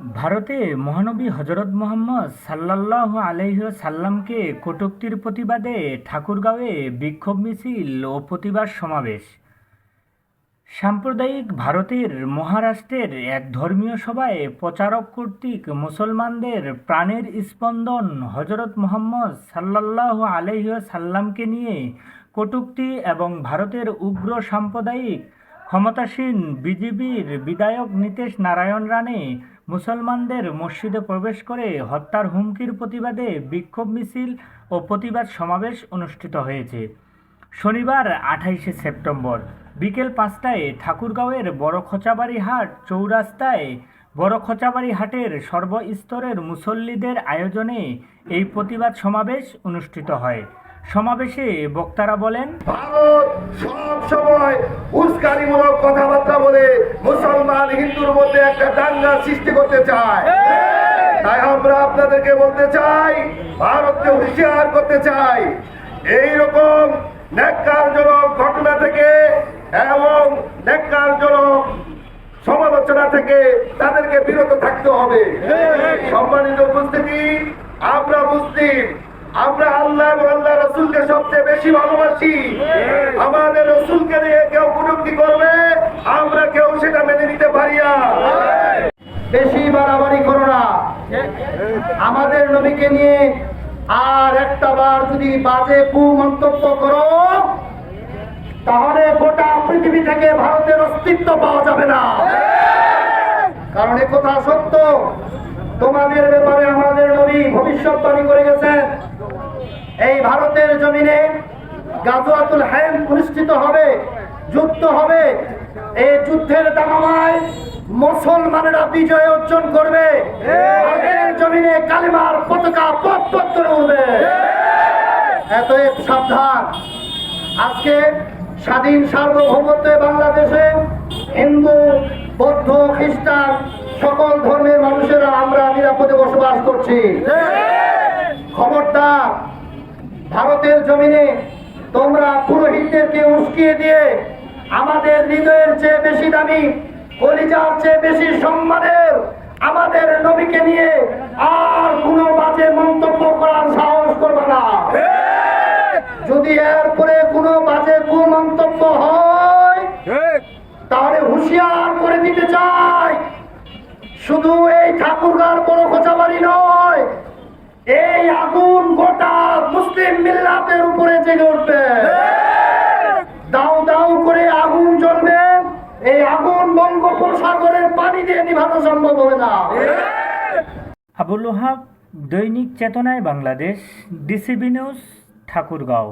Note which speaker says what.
Speaker 1: ভারতে মহানবী হজরত মোহাম্মদ সাল্লাল্লাহু আলাইহি সাল্লামকে কটুক্তির প্রতিবাদে ঠাকুরগাঁওয়ে বিক্ষোভ মিছিল ও প্রতিবাদ সমাবেশ। সাম্প্রদায়িক ভারতের মহারাষ্ট্রের এক ধর্মীয় সভায় প্রচারক কর্তৃক মুসলমানদের প্রাণের স্পন্দন হজরত মোহাম্মদ সাল্লাল্লাহু আলাইহি সাল্লামকে নিয়ে কটুক্তি এবং ভারতের উগ্র সাম্প্রদায়িক ক্ষমতাসীন বিজেপির বিধায়ক নীতিশ নারায়ণ রানে মুসলমানদের মসজিদে প্রবেশ করে হত্যার হুমকির প্রতিবাদে বিক্ষোভ মিছিল ও প্রতিবাদ সমাবেশ অনুষ্ঠিত হয়েছে। শনিবার, আঠাইশে সেপ্টেম্বর, বিকেল পাঁচটায় ঠাকুরগাঁওয়ের বড় খোঁচাবাড়ি হাট চৌরাস্তায় বড় খোঁচাবাড়ি হাটের সর্বস্তরের মুসল্লিদের আয়োজনে এই প্রতিবাদ সমাবেশ অনুষ্ঠিত হয়। সমাবেশে বক্তারা বলেন,
Speaker 2: ভারত সব সময় উস্কানিমূলক কথাবার্তা বলে মুসলমান হিন্দুর মধ্যে একটা দাঙ্গা সৃষ্টি করতে চায়। তাই আমরা আপনাদেরকে বলতে চাই, ভারতকে হুঁশিয়ার করতে চাই। এই রকম ন্যাক্কারজনক ঘটনা থেকে এবং ন্যাক্কারজনক সমালোচনা থেকে তাদেরকে বিরত থাকতে হবে। সম্মানিত উপস্থিতি, আমরা মুসলিম। আমরা আল্লাহ এবং আল্লাহ রসুলকে সবচেয়ে বেশি ভালোবাসি। আমাদের রসুলকে নিয়ে কেউ কুটুক্তি করবে আমরা কেউ সেটা মেনে নিতে পারি না। বেশি বাড়াবাড়ি করো না। আমাদের নবীকে নিয়ে আর একটা বার যদি বাজে কু মন্তব্য করো তাহলে গোটা পৃথিবী থেকে ভারতের অস্তিত্ব পাওয়া যাবে না। কারণ এ কথা সত্য। তোমাদের ব্যাপারে আমাদের নবী ভবিষ্যৎবাণী করে গেছেন। এই ভারতের জমিনে গাজুয়াতুল হায়ম অনুষ্ঠিত হবে, যুদ্ধ হবে। এই যুদ্ধের দামামায় মুসলমানেরা বিজয় অর্জন করবে। জমিনে কালিমার পতাকা পথ পথ করে উঠবে এত সাবধান। আজকে স্বাধীন সার্বভৌমত্বে বাংলাদেশে হিন্দু, বৌদ্ধ, খ্রিস্টান সকল ধর্মের মানুষেরা আমরা নিরাপদে বসবাস করছি। ভারতের জমিনে তোমরা পুরোহিতদেরকে উস্কিয়ে দিয়ে আমাদের হৃদয়ের চেয়ে বেশি দামি, কলিজার চেয়ে বেশি সম্মানের আমাদের নবীকে নিয়ে আর কোনো বাজে মন্তব্য করার সাহস করবে না। যদি এরপরে কোনো বাজে কুমন্তব্য হয়, তাহলে হুঁশিয়ার করে দিতে চাই। শুধু এই ঠাকুরগার বড় খোঁচাবাড়ি নয়, এই আগুন গোটা মুসলিম মিল্লাতের উপরে জেগে উঠবে। দাও দাউ করে আগুন জ্বলবে। এই আগুন বঙ্গোপসাগরের পানি দিয়ে নিভানো সম্ভব হবে না।
Speaker 1: আবুল ওহাব, দৈনিক চেতনায় বাংলাদেশ, ডিসিবি নিউজ, ঠাকুরগাঁও।